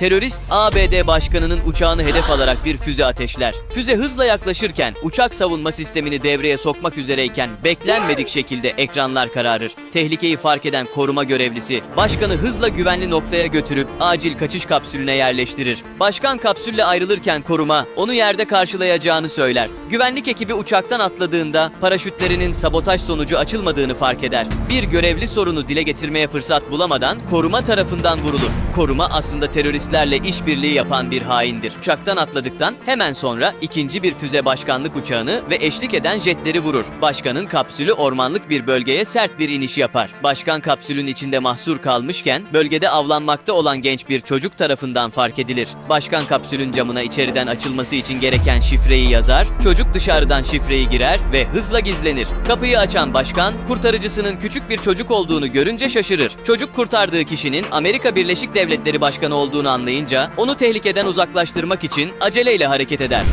terörist ABD başkanının uçağını hedef alarak bir füze ateşler. Füze hızla yaklaşırken uçak savunma sistemini devreye sokmak üzereyken beklenmedik şekilde ekranlar kararır. Tehlikeyi fark eden koruma görevlisi başkanı hızla güvenli noktaya götürüp acil kaçış kapsülüne yerleştirir. Başkan kapsülle ayrılırken koruma onu yerde karşılayacağını söyler. Güvenlik ekibi uçaktan atladığında paraşütlerinin sabotaj sonucu açılmadığını fark eder. Bir görevli sorunu dile getirmeye fırsat bulamadan koruma tarafından vurulur. Koruma aslında teröristlerle işbirliği yapan bir haindir. Uçaktan atladıktan hemen sonra ikinci bir füze başkanlık uçağını ve eşlik eden jetleri vurur. Başkanın kapsülü ormanlık bir bölgeye sert bir iniş yapar. Başkan kapsülün içinde mahsur kalmışken bölgede avlanmakta olan genç bir çocuk tarafından fark edilir. Başkan kapsülün camına içeriden açılması için gereken şifreyi yazar, çocuk dışarıdan şifreyi girer ve hızla gizlenir. Kapıyı açan başkan kurtarıcısının küçük bir çocuk olduğunu görünce şaşırır. Çocuk kurtardığı kişinin Amerika Birleşik Devletleri Başkanı olduğunu anlayınca onu tehlikeden uzaklaştırmak için aceleyle hareket eder.